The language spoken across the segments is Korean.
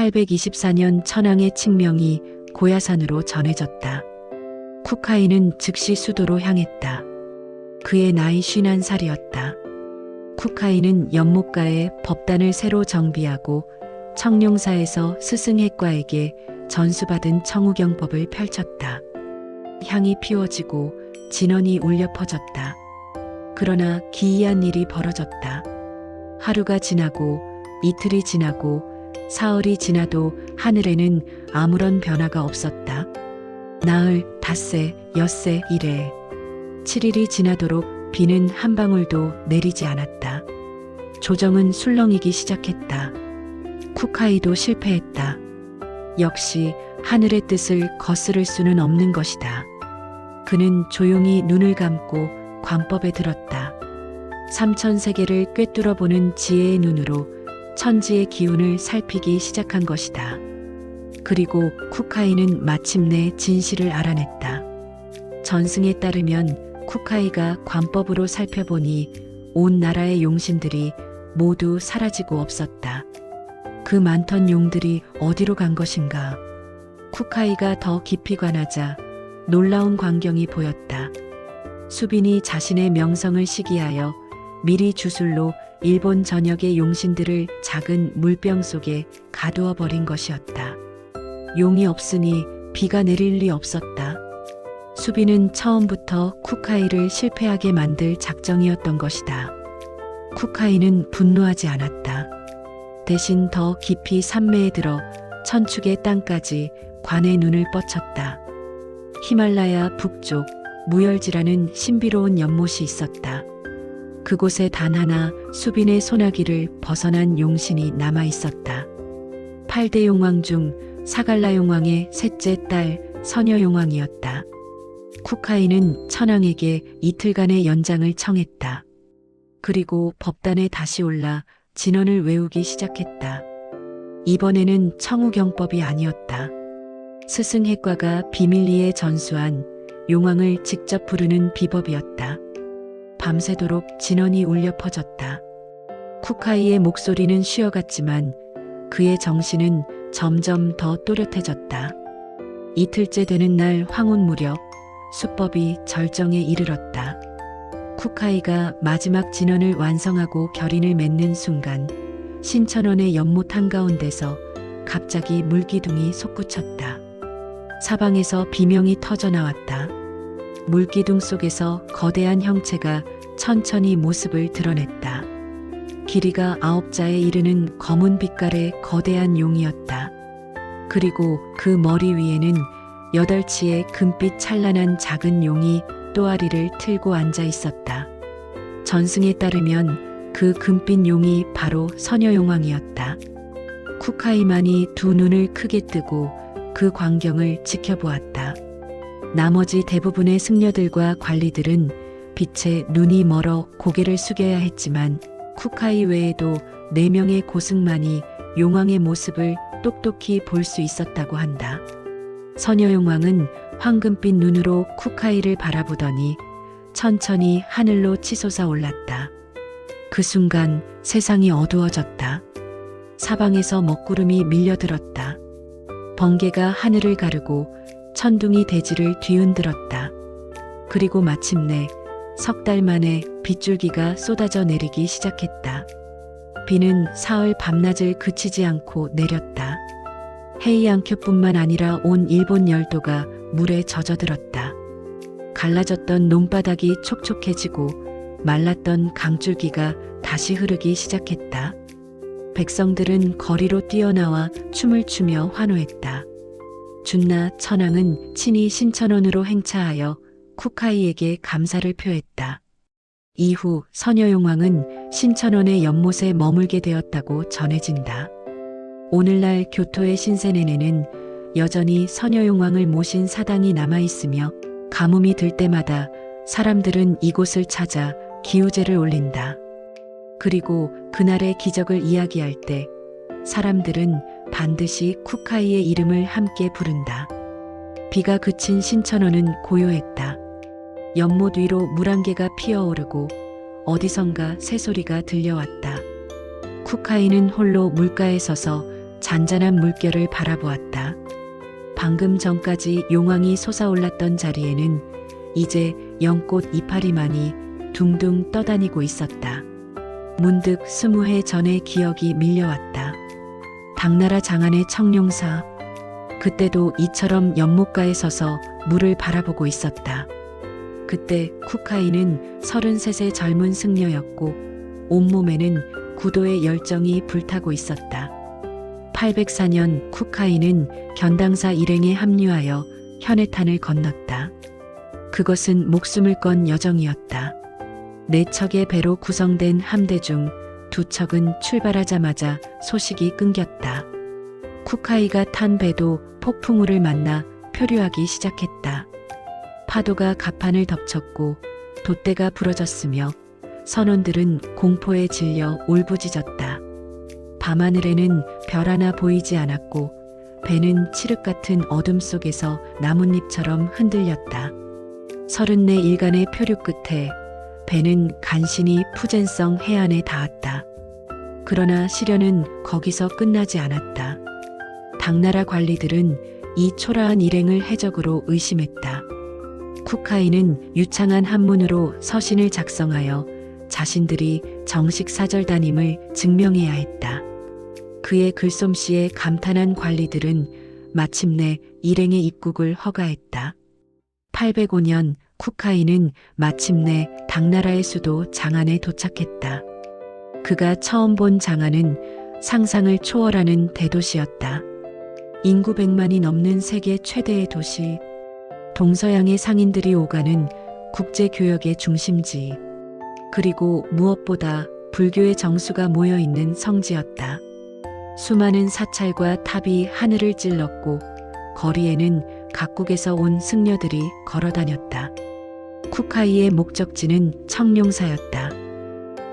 1824년 천황의 칙명이 고야산으로 전해졌다. 쿠카이는 즉시 수도로 향했다. 그의 나이 51살이었다. 쿠카이는 연못가에 법단을 새로 정비하고 청룡사에서 스승핵과에게 전수받은 청우경법을 펼쳤다. 향이 피워지고 진원이 울려 퍼졌다. 그러나 기이한 일이 벌어졌다. 하루가 지나고 이틀이 지나고 사흘이 지나도 하늘에는 아무런 변화가 없었다. 나흘, 닷새, 엿새, 이래. 7일이 지나도록 비는 한 방울도 내리지 않았다. 조정은 술렁이기 시작했다. 쿠카이도 실패했다. 역시 하늘의 뜻을 거스를 수는 없는 것이다. 그는 조용히 눈을 감고 관법에 들었다. 삼천 세계를 꿰뚫어 보는 지혜의 눈으로 천지의 기운을 살피기 시작한 것이다. 그리고 쿠카이는 마침내 진실을 알아냈다. 전승에 따르면 쿠카이가 관법으로 살펴보니 온 나라의 용신들이 모두 사라지고 없었다. 그 많던 용들이 어디로 간 것인가? 쿠카이가 더 깊이 관하자 놀라운 광경이 보였다. 수빈이 자신의 명성을 시기하여 미리 주술로 일본 전역의 용신들을 작은 물병 속에 가두어 버린 것이었다. 용이 없으니 비가 내릴 리 없었다. 수비는 처음부터 쿠카이를 실패하게 만들 작정이었던 것이다. 쿠카이는 분노하지 않았다. 대신 더 깊이 산매에 들어 천축의 땅까지 관의 눈을 뻗쳤다. 히말라야 북쪽 무열지라는 신비로운 연못이 있었다. 그곳에 단 하나 수빈의 소나기를 벗어난 용신이 남아 있었다. 8대 용왕 중 사갈라 용왕의 셋째 딸 서녀 용왕이었다. 쿠카이는 천황에게 이틀간의 연장을 청했다. 그리고 법단에 다시 올라 진언을 외우기 시작했다. 이번에는 청우경법이 아니었다. 스승핵과가 비밀리에 전수한 용왕을 직접 부르는 비법이었다. 밤새도록 진언이 울려 퍼졌다. 쿠카이의 목소리는 쉬어갔지만 그의 정신은 점점 더 또렷해졌다. 이틀째 되는 날 황혼 무렵 수법이 절정에 이르렀다. 쿠카이가 마지막 진언을 완성하고 결인을 맺는 순간 신천원의 연못 한가운데서 갑자기 물기둥이 솟구쳤다. 사방에서 비명이 터져 나왔다. 물기둥 속에서 거대한 형체가 천천히 모습을 드러냈다. 길이가 아홉 자에 이르는 검은 빛깔의 거대한 용이었다. 그리고 그 머리 위에는 여덟 치의 금빛 찬란한 작은 용이 또아리를 틀고 앉아 있었다. 전승에 따르면 그 금빛 용이 바로 서녀용왕이었다. 쿠카이만이 두 눈을 크게 뜨고 그 광경을 지켜보았다. 나머지 대부분의 승려들과 관리들은 빛에 눈이 멀어 고개를 숙여야 했지만 쿠카이 외에도 네 명의 고승만이 용왕의 모습을 똑똑히 볼 수 있었다고 한다. 서녀용왕은 황금빛 눈으로 쿠카이를 바라보더니 천천히 하늘로 치솟아 올랐다. 그 순간 세상이 어두워졌다. 사방에서 먹구름이 밀려들었다. 번개가 하늘을 가르고 천둥이 대지를 뒤흔들었다. 그리고 마침내 석 달 만에 빗줄기가 쏟아져 내리기 시작했다. 비는 사흘 밤낮을 그치지 않고 내렸다. 헤이앙큐뿐만 아니라 온 일본 열도가 물에 젖어들었다. 갈라졌던 논바닥이 촉촉해지고 말랐던 강줄기가 다시 흐르기 시작했다. 백성들은 거리로 뛰어나와 춤을 추며 환호했다. 준나 천황은 친히 신천원으로 행차하여 쿠카이에게 감사를 표했다. 이후 서녀용왕은 신천원의 연못에 머물게 되었다고 전해진다. 오늘날 교토의 신세네네는 여전히 서녀용왕을 모신 사당이 남아있으며 가뭄이 들 때마다 사람들은 이곳을 찾아 기우제를 올린다. 그리고 그날의 기적을 이야기할 때 사람들은 반드시 쿠카이의 이름을 함께 부른다. 비가 그친 신천원은 고요했다. 연못 위로 물안개가 피어오르고 어디선가 새소리가 들려왔다. 쿠카이는 홀로 물가에 서서 잔잔한 물결을 바라보았다. 방금 전까지 용왕이 솟아올랐던 자리에는 이제 연꽃 이파리만이 둥둥 떠다니고 있었다. 문득 스무 해 전의 기억이 밀려왔다. 당나라 장안의 청룡사. 그때도 이처럼 연못가에 서서 물을 바라보고 있었다. 그때 쿠카이는 33세 젊은 승려였고 온몸에는 구도의 열정이 불타고 있었다. 804년 쿠카이는 견당사 일행에 합류하여 현해탄을 건넜다. 그것은 목숨을 건 여정이었다. 네 척의 배로 구성된 함대 중 두 척은 출발하자마자 소식이 끊겼다. 쿠카이가 탄 배도 폭풍우를 만나 표류하기 시작했다. 파도가 갑판을 덮쳤고 돛대가 부러졌으며 선원들은 공포에 질려 울부짖었다. 밤하늘에는 별 하나 보이지 않았고 배는 칠흑 같은 어둠 속에서 나뭇잎처럼 흔들렸다. 서른네 일간의 표류 끝에 배는 간신히 푸젠성 해안에 닿았다. 그러나 시련은 거기서 끝나지 않았다. 당나라 관리들은 이 초라한 일행을 해적으로 의심했다. 쿠카이는 유창한 한문으로 서신을 작성하여 자신들이 정식 사절단임을 증명해야 했다. 그의 글솜씨에 감탄한 관리들은 마침내 일행의 입국을 허가했다. 805년 쿠카이는 마침내 당나라의 수도 장안에 도착했다. 그가 처음 본 장안은 상상을 초월하는 대도시였다. 인구 100만이 넘는 세계 최대의 도시, 동서양의 상인들이 오가는 국제교역의 중심지, 그리고 무엇보다 불교의 정수가 모여 있는 성지였다. 수많은 사찰과 탑이 하늘을 찔렀고 거리에는 각국에서 온 승려들이 걸어 다녔다. 쿠카이의 목적지는 청룡사였다.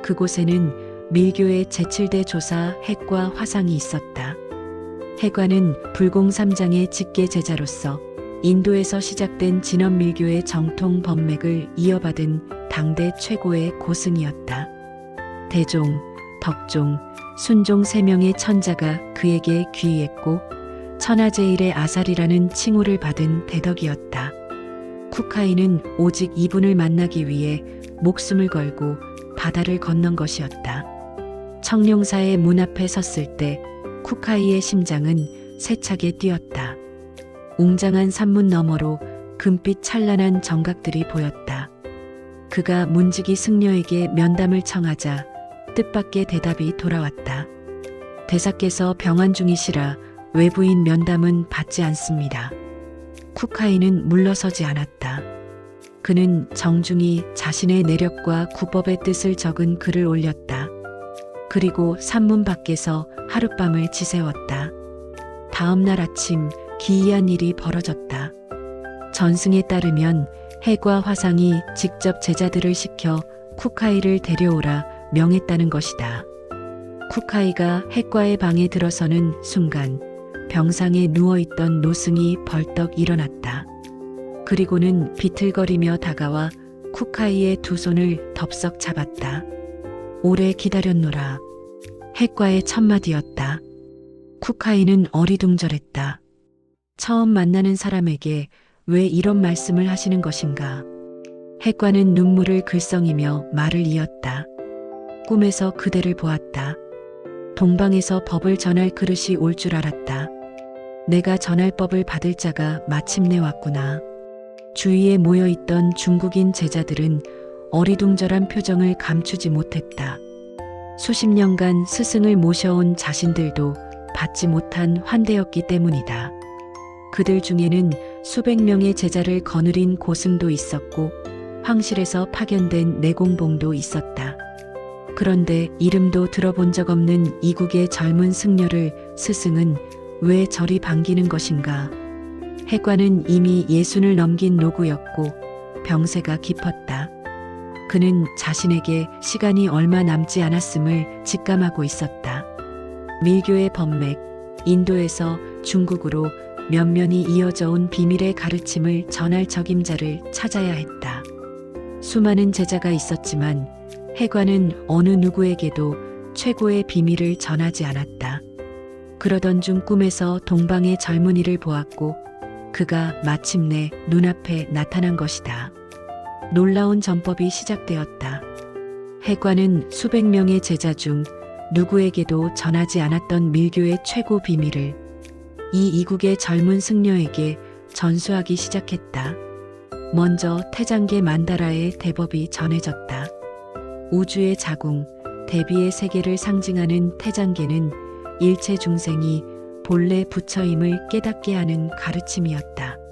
그곳에는 밀교의 제7대 조사 핵과 화상이 있었다. 해관은 불공삼장의 직계 제자로서 인도에서 시작된 진원밀교의 정통 법맥을 이어받은 당대 최고의 고승이었다. 대종, 덕종, 순종 세 명의 천자가 그에게 귀의했고 천하제일의 아살이라는 칭호를 받은 대덕이었다. 쿠카이는 오직 이분을 만나기 위해 목숨을 걸고 바다를 건넌 것이었다. 청룡사의 문 앞에 섰을 때 쿠카이의 심장은 세차게 뛰었다. 웅장한 산문 너머로 금빛 찬란한 정각들이 보였다. 그가 문지기 승려에게 면담을 청하자 뜻밖의 대답이 돌아왔다. 대사께서 병환 중이시라 외부인 면담은 받지 않습니다. 쿠카이는 물러서지 않았다. 그는 정중히 자신의 내력과 구법의 뜻을 적은 글을 올렸다. 그리고 산문 밖에서 하룻밤을 지새웠다. 다음 날 아침 기이한 일이 벌어졌다. 전승에 따르면 해과 화상이 직접 제자들을 시켜 쿠카이를 데려오라 명했다는 것이다. 쿠카이가 해과의 방에 들어서는 순간 병상에 누워있던 노승이 벌떡 일어났다. 그리고는 비틀거리며 다가와 쿠카이의 두 손을 덥석 잡았다. 오래 기다렸노라. 해과의 첫마디였다. 쿠카이는 어리둥절했다. 처음 만나는 사람에게 왜 이런 말씀을 하시는 것인가? 해과는 눈물을 글썽이며 말을 이었다. 꿈에서 그대를 보았다. 동방에서 법을 전할 그릇이 올 줄 알았다. 내가 전할 법을 받을 자가 마침내 왔구나. 주위에 모여 있던 중국인 제자들은 어리둥절한 표정을 감추지 못했다. 수십 년간 스승을 모셔온 자신들도 받지 못한 환대였기 때문이다. 그들 중에는 수백 명의 제자를 거느린 고승도 있었고 황실에서 파견된 내공봉도 있었다. 그런데 이름도 들어본 적 없는 이국의 젊은 승려를 스승은 왜 저리 반기는 것인가? 해관은 이미 예순을 넘긴 노구였고 병세가 깊었다. 그는 자신에게 시간이 얼마 남지 않았음을 직감하고 있었다. 밀교의 법맥, 인도에서 중국으로 면면이 이어져 온 비밀의 가르침을 전할 적임자를 찾아야 했다. 수많은 제자가 있었지만 해관은 어느 누구에게도 최고의 비밀을 전하지 않았다. 그러던 중 꿈에서 동방의 젊은이를 보았고 그가 마침내 눈앞에 나타난 것이다. 놀라운 전법이 시작되었다. 해관은 수백 명의 제자 중 누구에게도 전하지 않았던 밀교의 최고 비밀을 이 이국의 젊은 승려에게 전수하기 시작했다. 먼저 태장계 만다라의 대법이 전해졌다. 우주의 자궁, 대비의 세계를 상징하는 태장계는 일체 중생이 본래 부처임을 깨닫게 하는 가르침이었다.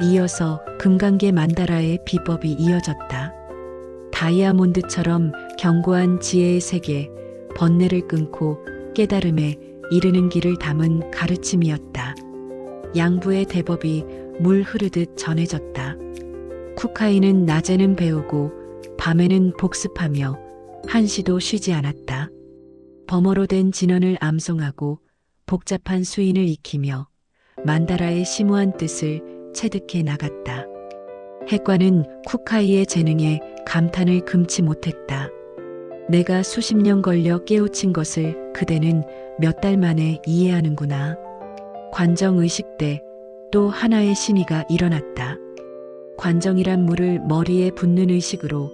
이어서 금강계 만다라의 비법이 이어졌다. 다이아몬드처럼 견고한 지혜의 세계, 번뇌를 끊고 깨달음에 이르는 길을 담은 가르침이었다. 양부의 대법이 물 흐르듯 전해졌다. 쿠카이는 낮에는 배우고 밤에는 복습하며 한시도 쉬지 않았다. 범어로 된 진언을 암송하고 복잡한 수인을 익히며 만다라의 심오한 뜻을 체득해 나갔다. 핵관은 쿠카이의 재능에 감탄을 금치 못했다. 내가 수십 년 걸려 깨우친 것을 그대는 몇 달 만에 이해하는구나. 관정 의식 때 또 하나의 신의가 일어났다. 관정이란 물을 머리에 붓는 의식으로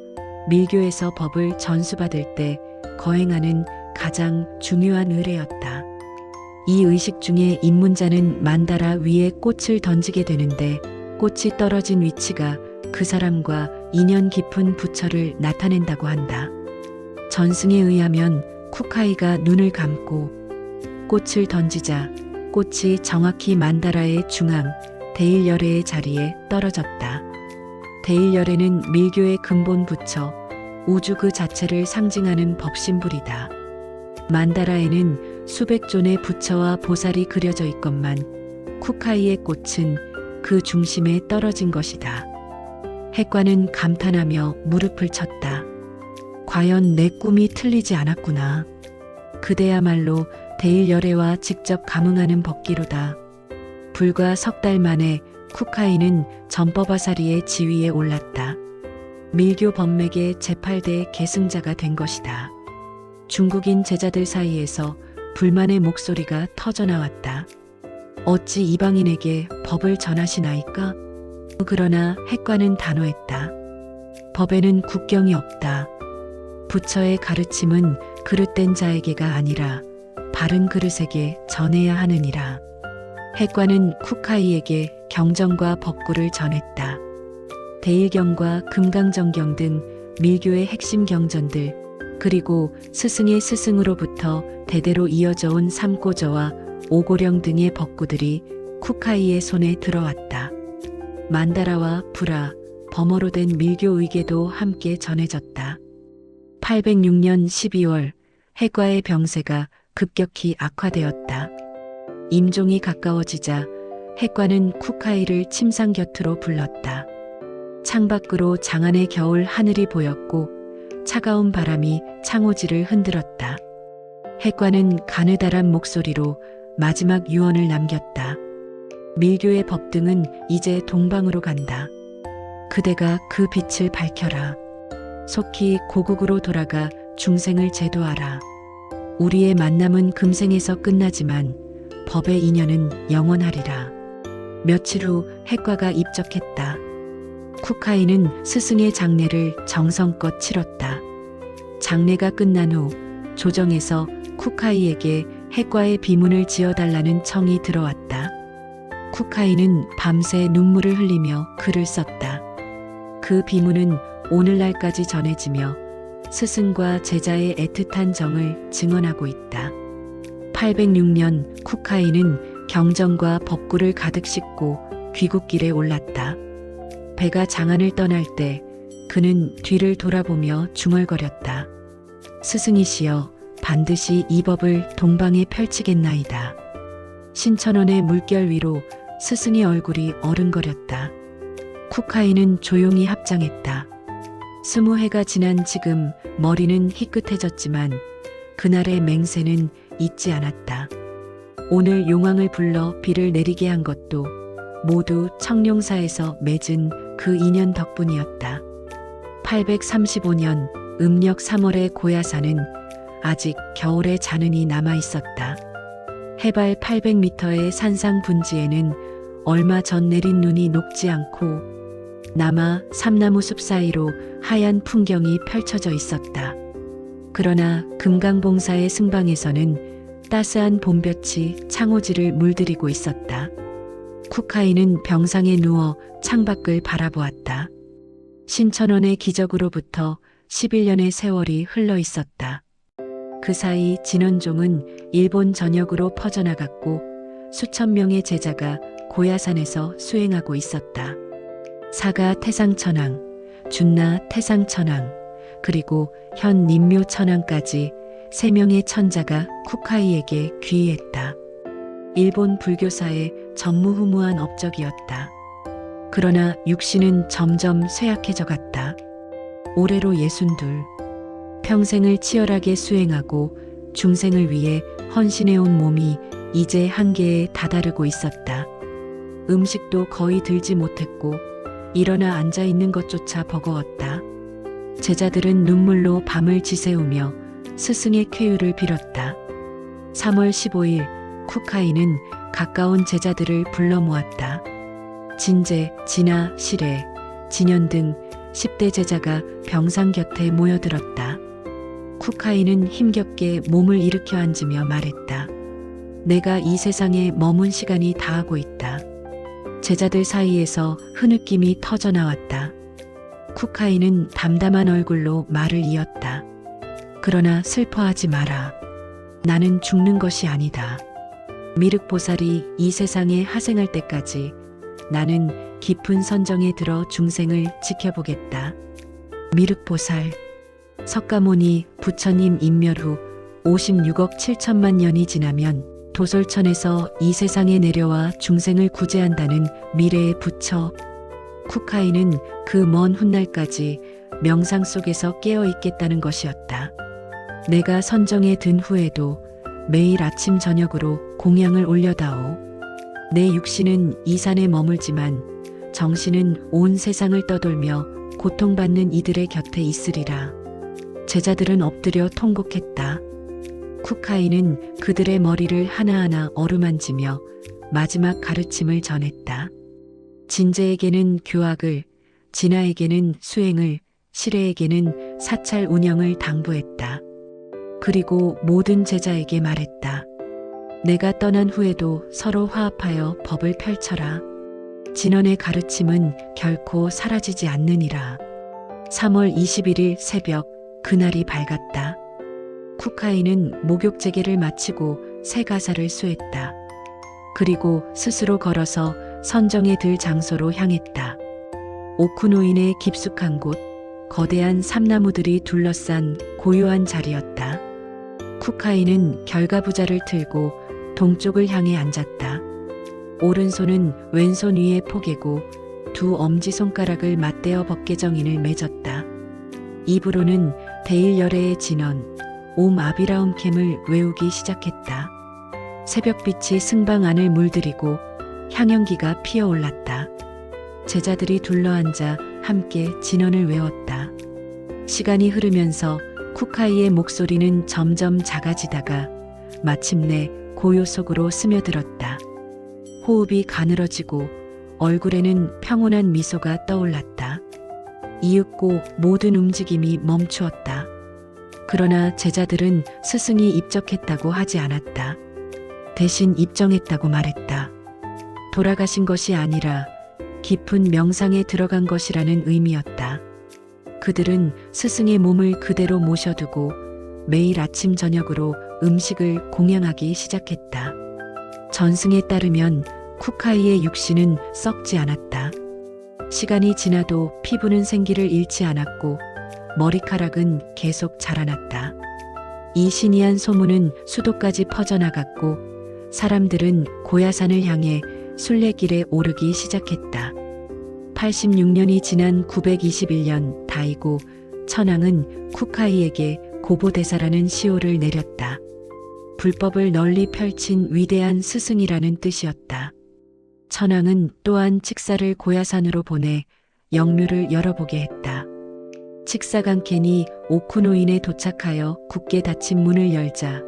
밀교에서 법을 전수받을 때 거행하는 가장 중요한 의례였다. 이 의식 중에 입문자는 만다라 위에 꽃을 던지게 되는데 꽃이 떨어진 위치가 그 사람과 인연 깊은 부처를 나타낸다고 한다. 전승에 의하면 쿠카이가 눈을 감고 꽃을 던지자 꽃이 정확히 만다라의 중앙 대일열애의 자리에 떨어졌다. 대일열애는 밀교의 근본 부처, 우주 그 자체를 상징하는 법신불이다. 만다라에는 수백 존의 부처와 보살이 그려져 있건만 쿠카이의 꽃은 그 중심에 떨어진 것이다. 핵관은 감탄하며 무릎을 쳤다. 과연 내 꿈이 틀리지 않았구나. 그대야말로 대일열애와 직접 감응하는 법기로다. 불과 석 달 만에 쿠카이는 전법아사리의 지위에 올랐다. 밀교 법맥의 제8대 계승자가 된 것이다. 중국인 제자들 사이에서 불만의 목소리가 터져나왔다. 어찌 이방인에게 법을 전하시나이까? 그러나 핵관은 단호했다. 법에는 국경이 없다. 부처의 가르침은 그릇된 자에게가 아니라 바른 그릇에게 전해야 하느니라. 핵관은 쿠카이에게 경전과 법구를 전했다. 대일경과 금강정경 등 밀교의 핵심 경전들, 그리고 스승의 스승으로부터 대대로 이어져 온 삼고저와 오고령 등의 법구들이 쿠카이의 손에 들어왔다. 만다라와 불화, 범어로 된 밀교 의계도 함께 전해졌다. 806년 12월 해과의 병세가 급격히 악화되었다. 임종이 가까워지자 해과는 쿠카이를 침상 곁으로 불렀다. 창밖으로 장안의 겨울 하늘이 보였고 차가운 바람이 창호지를 흔들었다. 해과는 가느다란 목소리로 마지막 유언을 남겼다. 밀교의 법등은 이제 동방으로 간다. 그대가 그 빛을 밝혀라. 속히 고국으로 돌아가 중생을 제도하라. 우리의 만남은 금생에서 끝나지만 법의 인연은 영원하리라. 며칠 후 핵과가 입적했다. 쿠카이는 스승의 장례를 정성껏 치렀다. 장례가 끝난 후 조정에서 쿠카이에게 핵과의 비문을 지어달라는 청이 들어왔다. 쿠카이는 밤새 눈물을 흘리며 글을 썼다. 그 비문은 오늘날까지 전해지며 스승과 제자의 애틋한 정을 증언하고 있다. 806년 쿠카이는 경전과 법구를 가득 싣고 귀국길에 올랐다. 배가 장안을 떠날 때 그는 뒤를 돌아보며 중얼거렸다. 스승이시여 반드시 이 법을 동방에 펼치겠나이다. 신천원의 물결 위로 스승의 얼굴이 어른거렸다. 쿠카이는 조용히 합장했다. 스무 해가 지난 지금 머리는 희끗해졌지만 그날의 맹세는 잊지 않았다. 오늘 용왕을 불러 비를 내리게 한 것도 모두 청룡사에서 맺은 그 인연 덕분이었다. 835년 음력 3월의 고야사는 아직 겨울의 잔흔이 남아 있었다. 해발 800m의 산상 분지에는 얼마 전 내린 눈이 녹지 않고 남아 삼나무 숲 사이로 하얀 풍경이 펼쳐져 있었다. 그러나 금강봉사의 승방에서는 따스한 봄볕이 창호지를 물들이고 있었다. 쿠카이는 병상에 누워 창밖을 바라보았다. 신천원의 기적으로부터 11년의 세월이 흘러 있었다. 그 사이 진원종은 일본 전역으로 퍼져나갔고 수천 명의 제자가 고야산에서 수행하고 있었다. 사가 태상천왕, 준나 태상천왕, 그리고 현 님묘 천왕까지 세 명의 천자가 쿠카이에게 귀의했다. 일본 불교사의 전무후무한 업적이었다. 그러나 육신은 점점 쇠약해져 갔다. 올해로 예순둘. 평생을 치열하게 수행하고 중생을 위해 헌신해온 몸이 이제 한계에 다다르고 있었다. 음식도 거의 들지 못했고 일어나 앉아 있는 것조차 버거웠다. 제자들은 눈물로 밤을 지새우며 스승의 쾌유를 빌었다. 3월 15일 쿠카이는 가까운 제자들을 불러 모았다. 진재, 진아, 실애, 진현 등 10대 제자가 병상 곁에 모여들었다. 쿠카이는 힘겹게 몸을 일으켜 앉으며 말했다. 내가 이 세상에 머문 시간이 다하고 있다. 제자들 사이에서 흐느낌이 터져 나왔다. 쿠카이는 담담한 얼굴로 말을 이었다. 그러나 슬퍼하지 마라. 나는 죽는 것이 아니다. 미륵보살이 이 세상에 하생할 때까지 나는 깊은 선정에 들어 중생을 지켜보겠다. 미륵보살 석가모니 부처님 인멸 후 56억 7천만 년이 지나면 도솔천에서 이 세상에 내려와 중생을 구제한다는 미래의 부처 쿠카이는 그 먼 훗날까지 명상 속에서 깨어 있겠다는 것이었다. 내가 선정에 든 후에도 매일 아침 저녁으로 공양을 올려다오. 내 육신은 이 산에 머물지만 정신은 온 세상을 떠돌며 고통받는 이들의 곁에 있으리라. 제자들은 엎드려 통곡했다. 쿠카이는 그들의 머리를 하나하나 어루만지며 마지막 가르침을 전했다. 진재에게는 교학을, 진아에게는 수행을, 시레에게는 사찰 운영을 당부했다. 그리고 모든 제자에게 말했다. 내가 떠난 후에도 서로 화합하여 법을 펼쳐라. 진원의 가르침은 결코 사라지지 않느니라. 3월 21일 새벽 그날이 밝았다. 쿠카이는 목욕 재개를 마치고 새 가사를 수했다. 그리고 스스로 걸어서 선정에 들 장소로 향했다. 오쿠노인의 깊숙한 곳, 거대한 삼나무들이 둘러싼 고요한 자리였다. 쿠카이는 결가부자를 틀고 동쪽을 향해 앉았다. 오른손은 왼손 위에 포개고 두 엄지손가락을 맞대어 법계정인을 맺었다. 입으로는 대일열애의 진원, 옴 아비라움 캠을 외우기 시작했다. 새벽빛이 승방 안을 물들이고 향연기가 피어올랐다. 제자들이 둘러앉아 함께 진원을 외웠다. 시간이 흐르면서 쿠카이의 목소리는 점점 작아지다가 마침내 고요 속으로 스며들었다. 호흡이 가늘어지고 얼굴에는 평온한 미소가 떠올랐다. 이윽고 모든 움직임이 멈추었다. 그러나 제자들은 스승이 입적했다고 하지 않았다. 대신 입정했다고 말했다. 돌아가신 것이 아니라 깊은 명상에 들어간 것이라는 의미였다. 그들은 스승의 몸을 그대로 모셔두고 매일 아침 저녁으로 음식을 공양하기 시작했다. 전승에 따르면 쿠카이의 육신은 썩지 않았다. 시간이 지나도 피부는 생기를 잃지 않았고 머리카락은 계속 자라났다. 이 신이한 소문은 수도까지 퍼져나갔고 사람들은 고야산을 향해 순례길에 오르기 시작했다. 86년이 지난 921년 다이고 천황은 쿠카이에게 고보대사라는 시호를 내렸다. 불법을 널리 펼친 위대한 스승이라는 뜻이었다. 천황은 또한 칙사를 고야산으로 보내 영묘를 열어보게 했다. 칙사간켄이 오쿠노인에 도착하여 굳게 닫힌 문을 열자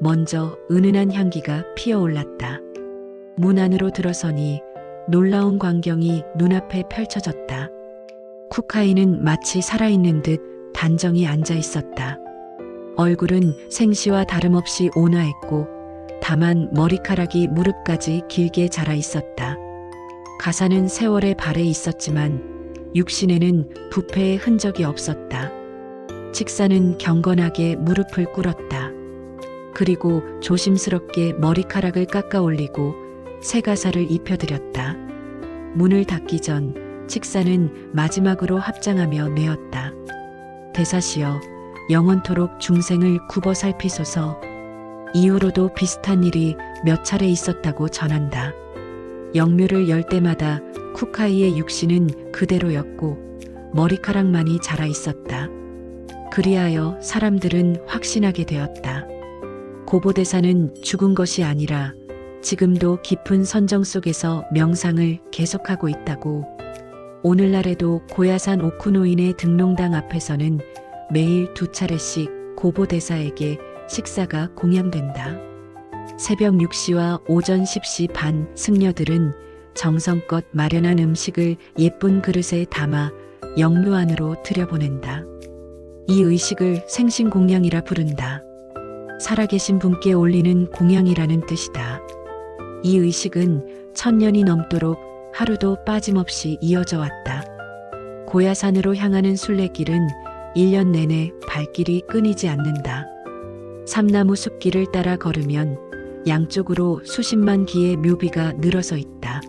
먼저 은은한 향기가 피어올랐다. 문 안으로 들어서니 놀라운 광경이 눈앞에 펼쳐졌다. 쿠카이는 마치 살아있는 듯 단정히 앉아 있었다. 얼굴은 생시와 다름없이 온화했고, 다만 머리카락이 무릎까지 길게 자라 있었다. 가사는 세월의 발에 있었지만, 육신에는 부패의 흔적이 없었다. 칙사는 경건하게 무릎을 꿇었다. 그리고 조심스럽게 머리카락을 깎아 올리고 새 가사를 입혀드렸다. 문을 닫기 전 칙사는 마지막으로 합장하며 내었다. 대사시여, 영원토록 중생을 굽어 살피소서. 이후로도 비슷한 일이 몇 차례 있었다고 전한다. 영묘를 열 때마다 쿠카이의 육신은 그대로였고 머리카락만이 자라 있었다. 그리하여 사람들은 확신하게 되었다. 고보대사는 죽은 것이 아니라 지금도 깊은 선정 속에서 명상을 계속하고 있다고. 오늘날에도 고야산 오쿠노인의 등롱당 앞에서는 매일 두 차례씩 고보대사에게 식사가 공양된다. 새벽 6시와 오전 10시 반 승려들은 정성껏 마련한 음식을 예쁜 그릇에 담아 영묘 안으로 들여보낸다. 이 의식을 생신공양이라 부른다. 살아계신 분께 올리는 공양이라는 뜻이다. 이 의식은 천년이 넘도록 하루도 빠짐없이 이어져 왔다. 고야산으로 향하는 순례길은 1년 내내 발길이 끊이지 않는다. 삼나무 숲길을 따라 걸으면 양쪽으로 수십만 기의 묘비가 늘어서 있다.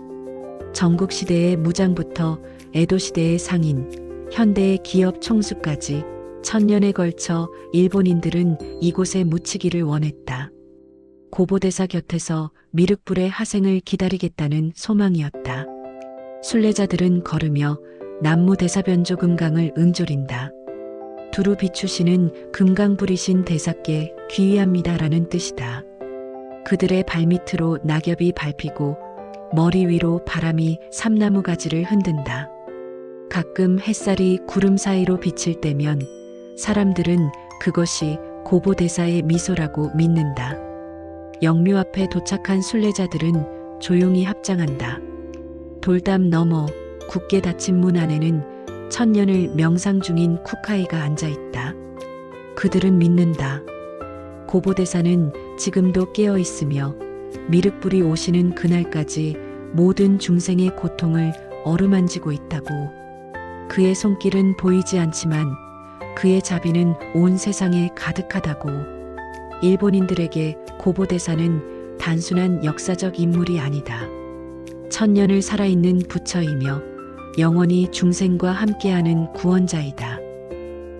전국시대의 무장부터 에도시대의 상인, 현대의 기업 총수까지 천년에 걸쳐 일본인들은 이곳에 묻히기를 원했다. 고보대사 곁에서 미륵불의 하생을 기다리겠다는 소망이었다. 순례자들은 걸으며 남무 대사변조 금강을 응조린다. 두루 비추시는 금강불이신 대사께 귀의합니다라는 뜻이다. 그들의 발밑으로 낙엽이 밟히고 머리 위로 바람이 삼나무 가지를 흔든다. 가끔 햇살이 구름 사이로 비칠 때면 사람들은 그것이 고보대사의 미소라고 믿는다. 영묘 앞에 도착한 순례자들은 조용히 합장한다. 돌담 너머 굳게 닫힌 문 안에는 천년을 명상 중인 쿠카이가 앉아 있다. 그들은 믿는다. 고보대사는 지금도 깨어 있으며 미륵불이 오시는 그날까지 모든 중생의 고통을 어루만지고 있다고. 그의 손길은 보이지 않지만 그의 자비는 온 세상에 가득하다고. 일본인들에게 고보대사는 단순한 역사적 인물이 아니다. 천년을 살아있는 부처이며 영원히 중생과 함께하는 구원자이다.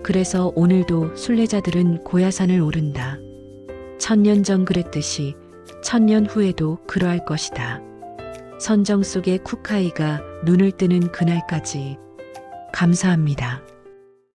그래서 오늘도 순례자들은 고야산을 오른다. 천년 전 그랬듯이 천년 후에도 그러할 것이다. 선정 속의 쿠카이가 눈을 뜨는 그날까지 감사합니다.